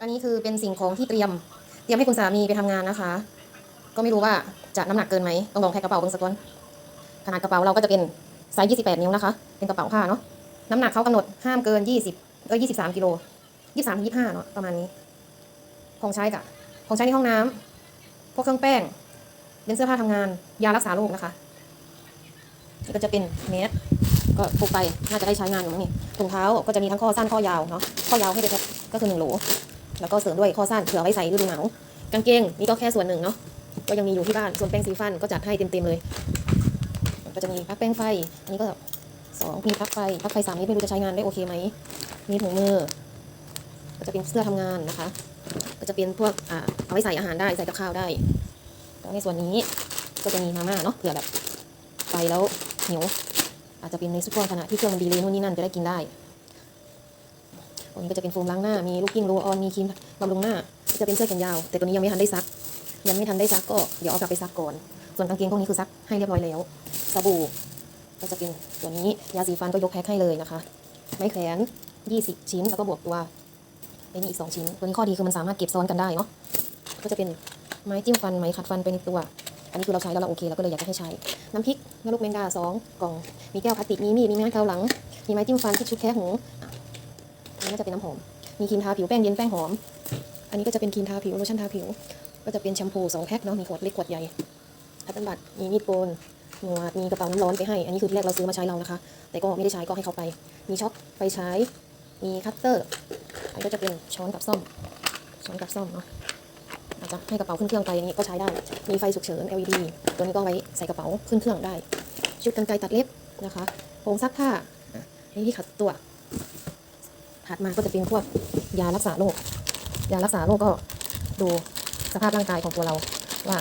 อันนี้คือเป็นสิ่งของที่เตรียม เตรียมให้คุณสามีไปทำงานนะคะ ก็ไม่รู้ว่าจะน้ำหนักเกินไหมต้องลองแพ็คกระเป๋าเบิ่งสักก่อนขนาดกระเป๋าเราก็จะเป็นไซส์28 นิ้วนะคะ เป็นกระเป๋าผ้าเนาะน้ำหนักเขากำหนดห้ามเกิน 20เออ23กิโล23 25เนาะประมาณนี้ ของใช้กะของใช้ในห้องน้ำพวกเครื่องแป้ง เป็นเสื้อผ้าทำงาน ยารักษาโรคนะคะก็จะเป็นเมสก็พกไปน่าจะได้ใช้งานอยู่มั้งนี่ถุงเท้าก็จะมีทั้งข้อสั้นข้อยาวเนาะข้อยาวให้ไปก็คือหนึ่งโหล แล้วก็เสริมด้วยข้อสั้นเผื่อไว้ใส่ฤดูหนาวกางเกงนี่ก็แค่ส่วนหนึ่งเนาะก็ยังมีอยู่ที่บ้านส่วนแป้งสีฟันก็จัดให้เต็มๆเลยก็จะมีพักแป้งไฟ อันนี้ก็สองมีพักไฟพักไฟสามนี้ไม่รู้จะใช้งานได้โอเคไหมมีถุงมือ ก็จะเป็นเสื้อทำงานนะคะ ก็จะเป็นพวกอ่าเอาไว้ใส่อาหารได้ใส่กับข้าวได้แล้วในส่วนนี้ก็จะมีมาม่าเนาะเผื่อแบบไปแล้วหิวอาจจะเป็นในช่วงขณะที่เครื่องมันดีเลยนู่นนี่นั่นจะได้กินได้ ตรงนี้ก็จะเป็นโฟมล้างหน้า มีลูกกิ้งโรลออน มีครีมบำรุงหน้า จะเป็นเสื้อแขนยาว แต่ตัวนี้ยังไม่ทันได้ซัก ยังไม่ทันได้ซักก็เดี๋ยวเอากลับไปซักก่อน ส่วนกางเกงพวกนี้คือซักให้เรียบร้อยแล้ว สบู่ก็จะเป็นตัวนี้ ยาสีฟันก็ยกแพ็คให้เลยนะคะ ไม้แขวน20 ชิ้น แล้วก็บวกตัวไอ้นี่อีก 2 ชิ้น ตัวนี้ข้อดีคือมันสามารถเก็บซ้อนกันได้เนาะ ก็จะเป็นไม้จิ้มฟัน ไม้ขัดฟันไปในตัว อันนี้คือเราใช้แล้วเราโอเคเราก็เลยอยากจะให้ใช้ น้ำพริกน้ำลูกแมงดาสองกล่อง มีแก้วพลาสติก มีมีด มีไม้เกาหลัง มีไม้จิ้มฟันที่ชุดแค่หู นนี้น่าจะเป็นน้ำหอม มีครีมทาผิวแป้งเย็นแป้งหอม อันนี้ก็จะเป็นครีมทาผิวโลชั่นทาผิว ก็จะเป็นแชมพูสองแพ็คเนาะ มีขวดเล็กขวดใหญ่คัตเตันบัตรมีมีดโกนหนวดมีกระเป๋าน้ำร้อนไปให้ อันนี้คือที่แรกเราซื้อมาใช้เรานะคะ แต่ก็ไม่ได้ใช้ก็ให้เขาไป มีช็อคไฟใช้ มีคัตเตอร์ อันนี้ก็จะเป็นช้อนกับซ่อม ช้อนกับซ่อมเนาะอาจจะให้กระเป๋าขึ้นเครื่องไปอันนี้ก็ใช้ได้ มีไฟฉุกเฉิน LED ตัวนี้ก็ไว้ใส่กระเป๋าขึ้นเครื่องได้ ชุดกรรไกรตัดเล็บนะคะโงซักผ้าอะนี่ที่ขัดตัว ถัดมาก็จะเป็นพวกยารักษาโรคยารักษาโรคก็ดูสภาพร่างกายของตัวเราว่า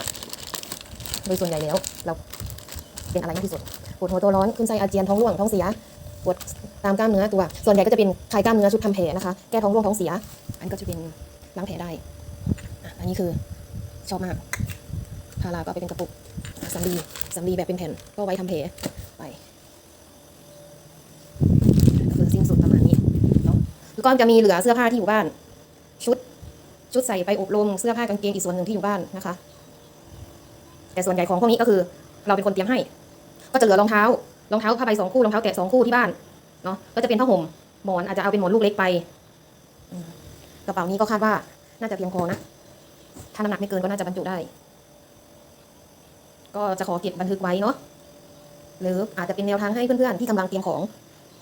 โดยส่วนใหญ่แล้วเราเป็นอะไรมากที่สุดปวดหัวตัวร้อนขึ้นไส้อาเจียนท้องร่วงท้องเสียปวดตามกล้ามเนื้อตัว ส่วนใหญ่ก็จะเป็นคลายกล้ามเนื้อชุดทำแผลนะคะแก้ท้องร่วงท้องเสีย อันก็จะเป็นล้างแผลได้อันนี้คือชอบมากพาราก็เอาไปเป็นกระปุกสำลีสำลีแบบเป็นแผ่นก็ไว้ทำแผลไปก็คือสิ้นสุดประมาณนี้เนาะแล้ว ก็จะมีเหลือเสื้อผ้าที่อยู่บ้าน ชุด ชุดใส่ไปอบรมเสื้อผ้ากางเกงอีกส่วนหนึ่งที่อยู่บ้านนะคะ แต่ส่วนใหญ่ของพวกนี้ก็คือ เราเป็นคนเตรียมให้ ก็จะเหลือรองเท้ารองเท้าผ้าใบสองคู่รองเท้าแตะสองคู่ที่บ้านเนาะก็จะเป็นผ้าห่มหมอนอาจจะเอาเป็นหมอนลูกเล็กไปกระเป๋านี้ก็คาดว่าน่าจะเพียงพอนะถ้าน้ำหนักไม่เกินก็น่าจะบรรจุได้ ก็จะขอเก็บบันทึกไว้เนาะหรืออาจจะเป็นแนวทางให้เพื่อนๆที่กำลังเตรียมของ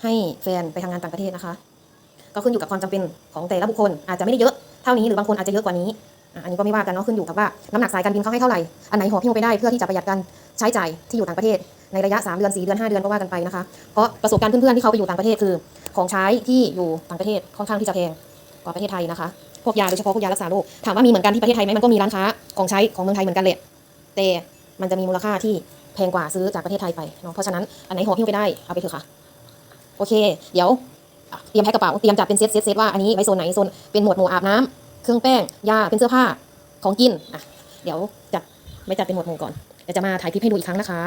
ให้แฟนไปทำงานต่างประเทศนะคะ ก็ขึ้นอยู่กับความจำเป็นของแต่ละบุคคล อาจจะไม่ได้เยอะเท่านี้หรือบางคนอาจจะเยอะกว่านี้อันนี้ก็ไม่ว่ากันเนาะขึ้นอยู่กับว่าน้ำหนักสายการบินเขาให้เท่าไหร่ อันไหนหอบหิ้วไปได้เพื่อที่จะประหยัดการใช้จ่ายที่อยู่ต่างประเทศ ในระยะ 3 เดือน 4 เดือน 5 เดือนก็ว่ากันไปนะคะ เพราะประสบการณ์เพื่อนๆที่เขาไปอยู่ต่างประเทศคือ ของใช้ที่อยู่ต่างประเทศค่อนข้างที่จะแพงกว่าประเทศไทยนะคะ พวกยาโดยเฉพาะพวกยารักษาโรคถามว่ามีเหมือนกันที่ประเทศไทยไหมมันก็มีร้านค้าของใช้ของเมืองไทยเหมือนกันแหละแต่มันจะมีมูลค่าที่แพงกว่าซื้อจากประเทศไทยไปเนาะเพราะฉะนั้นอันไหนหอบหิ้วไปได้เอาไปเถอะค่ะโอเค เดี๋ยว เตรียมแพ็คกระเป๋าเตรียมจัดเป็นเซตเซตเซตว่าอันนี้ไว้โซนไหนโซนเป็นหมวดหมู่อาบน้ำเครื่องแป้งยาเป็นเสื้อผ้าของกินอะเดี๋ยวจัดไม่จัดเป็นหมวดหมู่ก่อนเดี๋ยวจะมาถ่ายคลิปให้ดูอีกครั้งนะคะ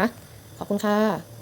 ขอบคุณค่ะ